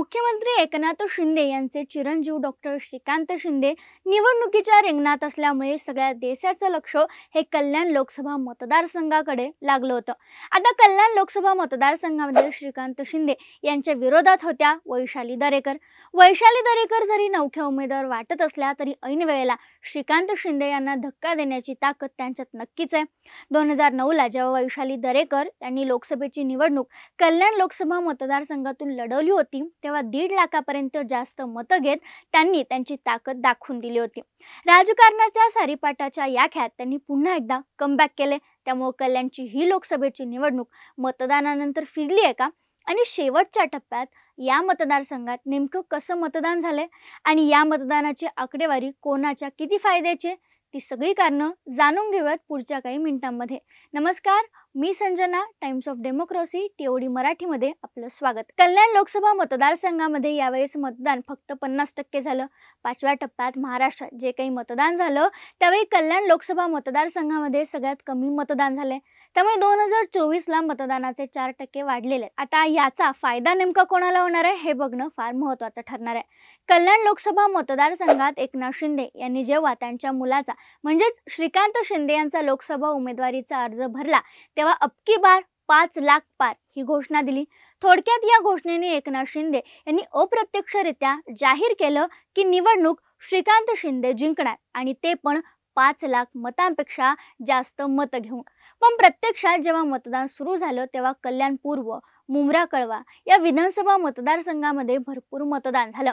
मुख्यमंत्री एकनाथ शिंदे यांचे चिरंजीव डॉक्टर श्रीकांत शिंदे निवडणुकीच्या रिंगणात असल्यामुळे सगळ्या देशाचं लक्ष हे कल्याण लोकसभा मतदारसंघाकडे लागलं होतं. आता कल्याण लोकसभा मतदारसंघामध्ये श्रीकांत शिंदे यांच्या विरोधात होत्या वैशाली दरेकर. वैशाली दरेकर जरी नवख्या उमेदवार वाटत असल्या तरी ऐन वेळेला श्रीकांत शिंदे यांना धक्का देण्याची ताकद त्यांच्यात नक्कीच आहे. दोन हजार नऊला जेव्हा वैशाली दरेकर यांनी लोकसभेची निवडणूक कल्याण लोकसभा मतदारसंघातून लढवली होती तेव्हा दीड लाखापर्यंत जास्त मतं घेत त्यांनी त्यांची ताकद दाखवून दिली होती. राजकारणाच्या सारीपाटाच्या या ख्यात त्यांनी पुन्हा एकदा कमबॅक केले. त्यामुळे कल्याणची ही लोकसभेची निवडणूक मतदानानंतर फिरली आहे का? आणि शेवटच्या टप्प्यात या मतदारसंघात नेमकं कसं मतदान झालंय? आणि या मतदानाची आकडेवारी कोणाच्या किती फायद्याची? आहे, ती सगळी कारणं जाणून घेऊयात पुढच्या काही मिनिटांमध्ये. नमस्कार मी Sanjana Times of Democracy TOD मराठीमध्ये आपलं स्वागत. कल्याण लोकसभा मतदारसंघामध्ये यावेळेस मतदान फक्त पन्नास टक्के झालं. पाचव्या टप्प्यात महाराष्ट्रात जे काही मतदान झालं त्यावेळी कल्याण लोकसभा मतदारसंघामध्ये सगळ्यात कमी मतदान झाले त्यामुळे दोन हजार चोवीसला मतदानाचे चार टक्के वाढलेले आहेत. आता याचा फायदा नेमका कोणाला होणार आहे हे बघणं फार महत्त्वाचं ठरणार आहे. कल्याण लोकसभा मतदारसंघात एकनाथ शिंदे यांनी जेव्हा त्यांच्या मुलाचा म्हणजेच श्रीकांत शिंदे यांचा लोकसभा उमेदवारीचा अर्ज भरला तेव्हा अबकी बार पाच लाख पार ही घोषणा दिली. थोडक्यात या घोषणेने एकनाथ शिंदे यांनी अप्रत्यक्षरित्या जाहीर केलं की निवडणूक श्रीकांत शिंदे जिंकणार आणि ते पण पाच लाख मतांपेक्षा जास्त मतं घेऊन. पण प्रत्यक्षात जेव्हा मतदान सुरू झालं तेव्हा कल्याण पूर्व मुंब्रा कळवा या विधानसभा मतदारसंघामध्ये भरपूर मतदान झालं.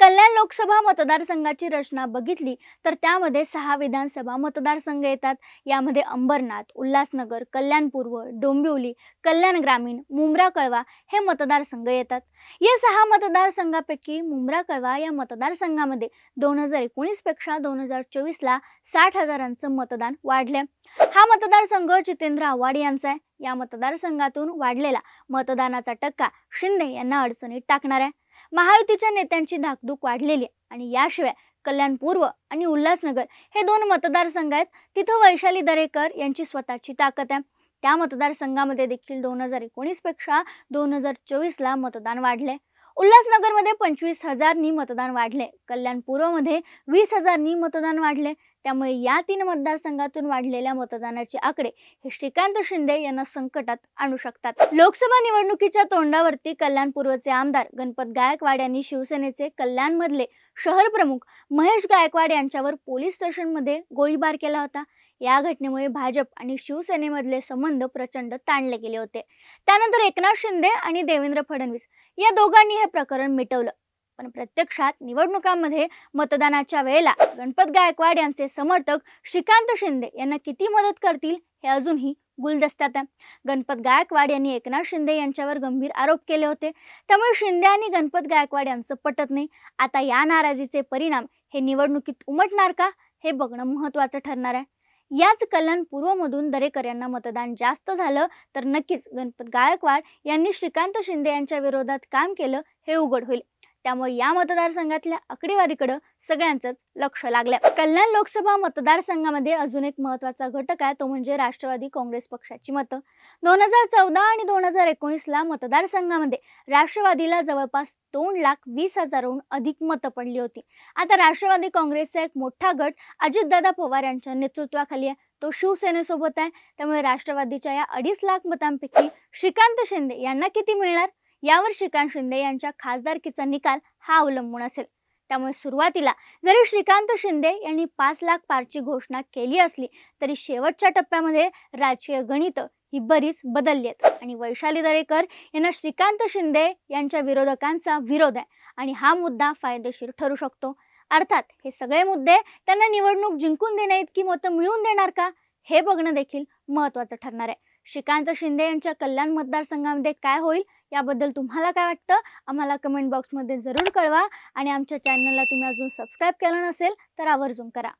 कल्याण लोकसभा मतदारसंघाची रचना बघितली तर त्यामध्ये सहा विधानसभा मतदारसंघ येतात. यामध्ये अंबरनाथ उल्हासनगर कल्याण पूर्व डोंबिवली कल्याण ग्रामीण मुंब्रा कळवा हे मतदारसंघ येतात. या सहा मतदारसंघापैकी मुंब्रा कळवा या मतदारसंघामध्ये दोन हजार एकोणीसपेक्षा दोन हजार चोवीसला साठ हजारांचं मतदान वाढलं. हा मतदारसंघ जितेंद्र आव्हाड यांचा आहे. या मतदारसंघातून वाढलेला मतदानाचा टक्का शिंदे यांना अडचणीत टाकणार आहे. महायुतीच्या नेत्यांची धाकधूक वाढलेली आहे आणि याशिवाय कल्याण पूर्व आणि उल्हासनगर हे दोन मतदारसंघ आहेत. तिथं वैशाली दरेकर यांची स्वतःची ताकद आहे. त्या मतदारसंघामध्ये देखील दोन हजार एकोणीसपेक्षा दोन हजार चोवीसला मतदान वाढले उल्हासनगरमध्ये पंचवीस हजारनी मतदान वाढले. कल्याण पूर्वमध्ये वीस हजारनी मतदान वाढले. त्यामुळे या तीन मतदारसंघातून वाढलेल्या मतदानाचे आकडे हे श्रीकांत शिंदे यांना संकटात आणू शकतात. लोकसभा निवडणुकीच्या तोंडावरती कल्याण पूर्वचे आमदार गणपत गायकवाड यांनी शिवसेनेचे कल्याणमधले शहर प्रमुख महेश गायकवाड यांच्यावर पोलीस स्टेशनमध्ये गोळीबार केला होता. या घटनेमुळे भाजप आणि शिवसेनेमधले संबंध प्रचंड ताणले गेले होते. त्यानंतर एकनाथ शिंदे आणि देवेंद्र फडणवीस या दोघांनी हे प्रकरण मिटवलं. पण प्रत्यक्षात निवडणुकांमध्ये मतदानाच्या वेळेला गणपत गायकवाड यांचे समर्थक श्रीकांत शिंदे यांना किती मदत करतील हे अजूनही गुलदस्त्यात आहे. गणपत गायकवाड यांनी एकनाथ शिंदे यांच्यावर गंभीर आरोप केले होते. त्यामुळे शिंदे आणि गणपत गायकवाड यांचं पटत नाही. आता या नाराजीचे परिणाम हे निवडणुकीत उमटणार का? हे बघणं महत्त्वाचं ठरणार आहे. याच कल्याण पूर्वमधून दरेकर यांना मतदान जास्त झालं तर नक्कीच गणपत गायकवाड यांनी श्रीकांत शिंदे यांच्या विरोधात काम केलं हे उघड होईल. त्यामुळे या मतदारसंघातल्या आकडेवारीकडं सगळ्यांचंच लक्ष लागलंय. कल्याण लोकसभा मतदारसंघामध्ये अजून एक महत्त्वाचा घटक आहे तो म्हणजे राष्ट्रवादी काँग्रेस पक्षाची मतं. दोन हजार चौदा आणि दोन हजार एकोणीसला मतदारसंघामध्ये राष्ट्रवादीला जवळपास दोन लाख वीस हजारहून अधिक मतं पडली होती. आता राष्ट्रवादी काँग्रेसचा एक मोठा गट अजितदादा पवार यांच्या नेतृत्वाखाली आहे. तो शिवसेनेसोबत आहे. त्यामुळे राष्ट्रवादीच्या या अडीच लाख मतांपैकी श्रीकांत शिंदे यांना किती मिळणार? यावर श्रीकांत शिंदे यांच्या खासदारकीचा निकाल हा अवलंबून असेल. त्यामुळे सुरुवातीला जरी श्रीकांत शिंदे यांनी पाच लाख पारची घोषणा केली असली तरी शेवटच्या टप्प्यामध्ये राजकीय गणित ही बरीच बदलली आहेत. आणि वैशाली दरेकर यांना श्रीकांत शिंदे यांच्या विरोधकांचा विरोध आहे आणि हा मुद्दा फायदेशीर ठरू शकतो. अर्थात हे सगळे मुद्दे त्यांना निवडणूक जिंकून देण्या इतकी मतं मिळवून देणार का? हे बघणं देखील महत्त्वाचं ठरणार आहे. श्रीकांत शिंदे यांच्या कल्याण मतदारसंघामध्ये काय होईल याबद्दल तुम्हाला काय वाटतं? आम्हाला कमेंट बॉक्समध्ये जरूर कळवा आणि आमच्या चॅनलला तुम्ही अजून सबस्क्राईब केलं नसेल तर आवर्जून करा.